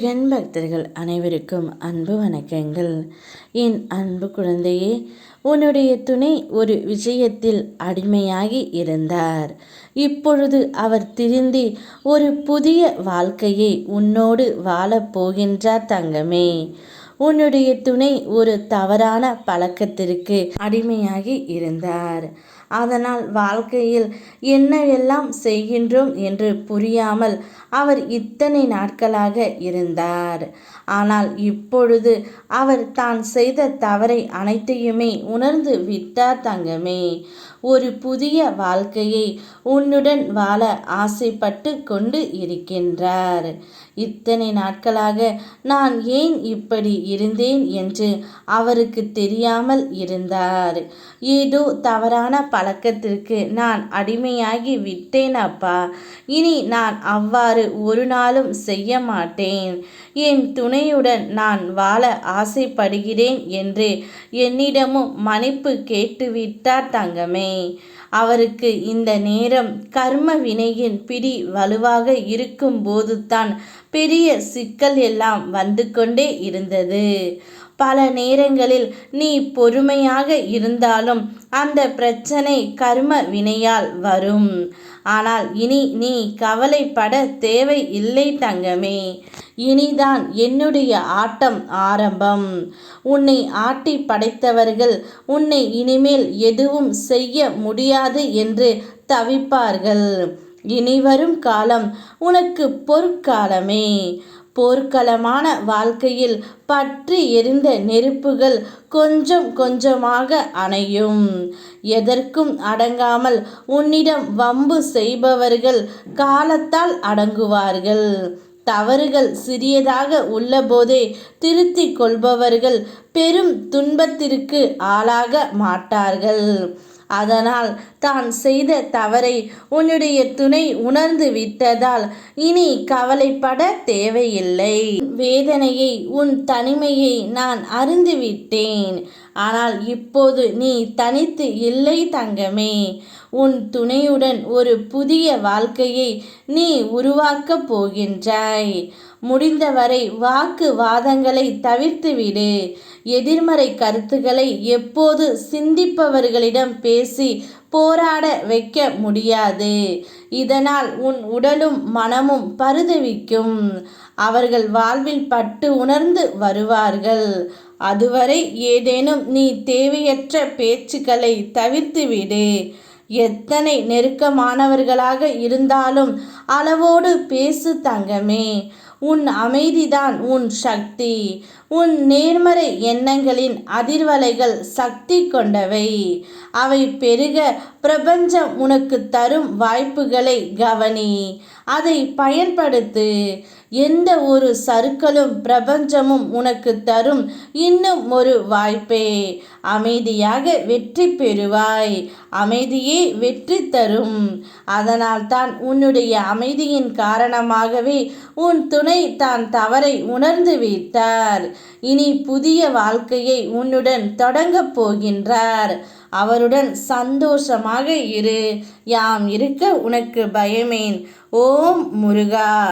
முருகன் பக்தர்கள் அனைவருக்கும் அன்பு வணக்கங்கள். என் அன்பு குழந்தையே உன்னுடைய துணை ஒரு விஷயத்தில் அடிமையாகி இருந்தார். இப்பொழுது அவர் திருந்தி ஒரு புதிய வாழ்க்கையை உன்னோடு வாழப் போகின்றார் தங்கமே. உன்னுடைய துணை ஒரு தவறான பழக்கத்திற்கு அடிமையாகி இருந்தார். அதனால் வாழ்க்கையில் என்னவெல்லாம் செய்கின்றோம் என்று புரியாமல் அவர் இத்தனை நாட்களாக இருந்தார். ஆனால் இப்பொழுது அவர் தான் செய்த தவறை அனைத்தையுமே உணர்ந்து விட்டார் தங்கமே. ஒரு புதிய வாழ்க்கையை உன்னுடன் வாழ ஆசைப்பட்டு கொண்டு இருக்கின்றார். இத்தனை நாட்களாக நான் ஏன் இப்படி இருந்தேன் என்று அவருக்கு தெரியாமல் இருந்தார். ஏதோ தவறான பழக்கத்திற்கு நான் அடிமையாகி விட்டேன் அப்பா. இனி நான் அவ்வாறு ஒரு நாளும் செய்ய மாட்டேன். என் துணையுடன் நான் வாழ ஆசைப்படுகிறேன் என்று என்னிடமும் மன்னிப்பு கேட்டுவிட்டார் தங்கமே. அவருக்கு இந்த நேரம் கர்ம வினையின் பிடி வலுவாக இருக்கும் போதுதான் பெரிய சிக்கல் எல்லாம் வந்து கொண்டே இருந்தது. பல நேரங்களில் நீ பொறுமையாக இருந்தாலும் அந்த பிரச்சனை கர்ம வினையால் வரும். ஆனால் இனி நீ கவலைப்பட தேவை இல்லை தங்கமே. இனிதான் என்னுடைய ஆட்டம் ஆரம்பம். உன்னை ஆட்டி படைத்தவர்கள் உன்னை இனிமேல் எதுவும் செய்ய முடியாது என்று தவிப்பார்கள். இனிவரும் காலம் உனக்கு பொற்காலமே. போர்க்களமான வாழ்க்கையில் பற்றி எரிந்த நெருப்புகள் கொஞ்சம் கொஞ்சமாக அணையும். எதற்கும் அடங்காமல் உன்னிடம் வம்பு செய்பவர்கள் காலத்தால் அடங்குவார்கள். தவறுகள் சிறியதாக உள்ளபோதே திருத்திக் கொள்பவர்கள் பெரும் துன்பத்திற்கு ஆளாக மாட்டார்கள். அதனால் தான் செய்த தவறை உன்னுடைய துணை உணர்ந்து விட்டதால் இனி கவலைப்பட தேவையில்லை. வேதனையை உன் தனிமையை நான் அறிந்துவிட்டேன். ஆனால் இப்போது நீ தனித்து இல்லை தங்கமே. உன் துணையுடன் ஒரு புதிய வாழ்க்கையை நீ உருவாக்கப் போகின்றாய். முடிந்தவரை வாக்கு வாதங்களை தவிர்த்துவிடு. எதிர்மறை கருத்துக்களை எப்போது சிந்திப்பவர்களிடம் பேசி போராட வைக்க முடியாது. இதனால் உன் உடலும் மனமும் பருதவிக்கும். அவர்கள் வாழ்வில் பட்டு உணர்ந்து வருவார்கள். அதுவரை ஏதேனும் நீ தேவையற்ற பேச்சுக்களை தவிர்த்துவிடு எத்தனை நெருக்கமானவர்களாக இருந்தாலும் அளவோடு பேசு தங்கமே. உன் அமைதிதான் உன் சக்தி. உன் நேர்மறை எண்ணங்களின் அதிர்வலைகள் சக்தி கொண்டவை. அவை பெருக பிரபஞ்சம் உனக்கு தரும் வாய்ப்புகளை கவனி. அதை பயன்படுத்து. எந்த ஒரு சருக்களும் பிரபஞ்சமும் உனக்கு தரும் இன்னும் ஒரு வாய்ப்பே. அமைதியாக வெற்றி பெறுவாய். அமைதியே வெற்றி தரும். அதனால் தான் உன்னுடைய அமைதியின் காரணமாகவே உன் துணை தான் தவறை உணர்ந்து வைத்தார். இனி புதிய வாழ்க்கையை உன்னுடன் தொடங்கப் போகின்றார். அவருடன் சந்தோஷமாக இரு. யாம் இருக்க உனக்கு பயமேன். ஓம் முருகா.